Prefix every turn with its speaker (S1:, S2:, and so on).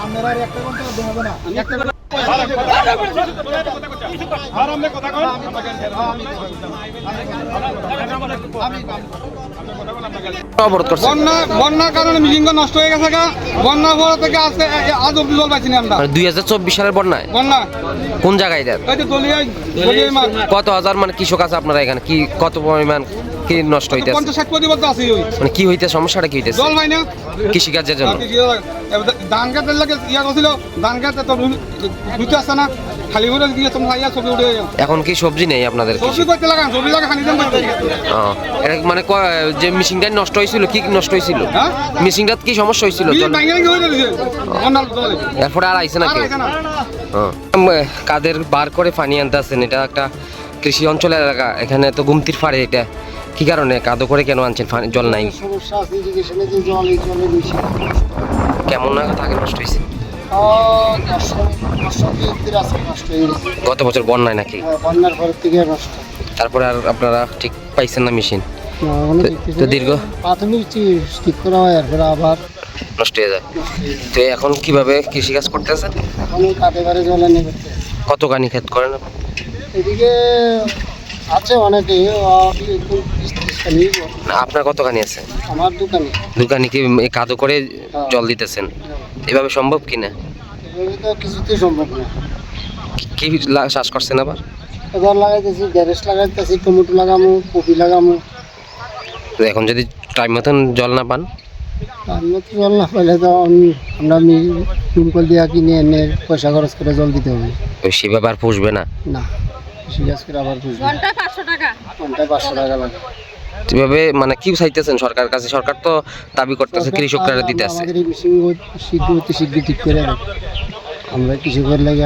S1: আপনারা একটা ঘণ্টা হবে না
S2: বন্যার কারণে নষ্ট হয়ে গেছে বন্যা থেকে আজকে এ- এ- আজ অব্দি জল পাইছি আমরা।
S3: দুই হাজার চব্বিশ সালের বন্যায়?
S2: বন্যা।
S3: কোন জায়গায় কত হাজার মানে কৃষক আছে আপনারা এখানে? কি কত পরিমাণ কি নষ্ট হইতেছে? মানে কি হইতে সমস্যাটা কি হইতেছে?
S2: জল পাই না।
S3: কৃষিকাজের জন্য?
S2: আর কিছু এবার ধান লাগে ইয়া করছিল ধান তো আসছে না। খালি করে দিয়ে তোমরা ইয়া ছবি উঠে
S3: এখন কি সবজি নেই আপনাদের
S2: সবজি করতে লাগান সবজি লাগা দেন
S3: এটা মানে যে মিশিংটা নষ্ট হয়েছিল কি নষ্ট হয়েছিল
S2: হ্যাঁ?
S3: মিশিংটা কি সমস্যা হয়েছিল
S2: হয়ে
S3: এরপরে আর আইসে না
S2: আইছে না।
S3: কাদের বার করে পানি আনতে এটা একটা কৃষি অঞ্চলের এলাকা এখানে তো গুমতির ফাড়ে এটা। কি কারণে? কাদো করে কেন আনছেন জল নাই।
S1: সমস্যা আছে ইরিগেশনে যে জল এই জলে বেশি।
S3: কেমন না থাকে নষ্ট হয়েছে?
S1: হয়ে
S3: গত বছর বন্যায় নাকি?
S1: হ্যাঁ, বন্যার পর থেকে নষ্ট।
S3: তারপরে আর আপনারা ঠিক পাইছেন না মেশিন? তো- দীর্ঘ-
S1: প্রাথমিক ঠিক করা হয় এরপরে আবার
S3: নষ্ট হয়ে যায়। তো এখন কীভাবে কৃষিকাজ করতেছেন?
S1: এখন ওই বারে জল এনে করতে
S3: কত কানি ক্ষেত করেন আপনি?
S1: এদিকে আছে অনেকে।
S3: না, আপনার কত কানি আছে?
S1: আমার দোকানে
S3: দোকানি কি কাদো করে জল দিতেছেন? এভাবে সম্ভব কি না?
S1: কিছুতেই সম্ভব না।
S3: কি চাষ করছেন আবার?
S1: এবার লাগাইতেছি গ্যারেজ লাগাইতেছি টমেটো লাগামো কপি লাগামো।
S3: এখন যদি টাইম মতন জল না পান?
S1: তো জল না পাইলে তো আমি- আমরা টিমকল দিয়ে কিনে এনে পয়সা খরচ করে জল দিতে হবে।
S3: ওই সেভাবে আর পুষবে না?
S1: না। কৃষি কাজ করে আবার
S4: ঘন্টায় পাঁচশো টাকা।
S1: ঘন্টায় পাঁচশো টাকা লাগে।
S3: এভাবে মানে কি চাইতেছেন সরকার কাছে? সরকার তো দাবি করতেছে কৃষকরা দিতে আছে
S1: আমাদের এই মেশিন শীঘ্র অতি শীঘ্র ঠিক করে আমরা কৃষকের লাগে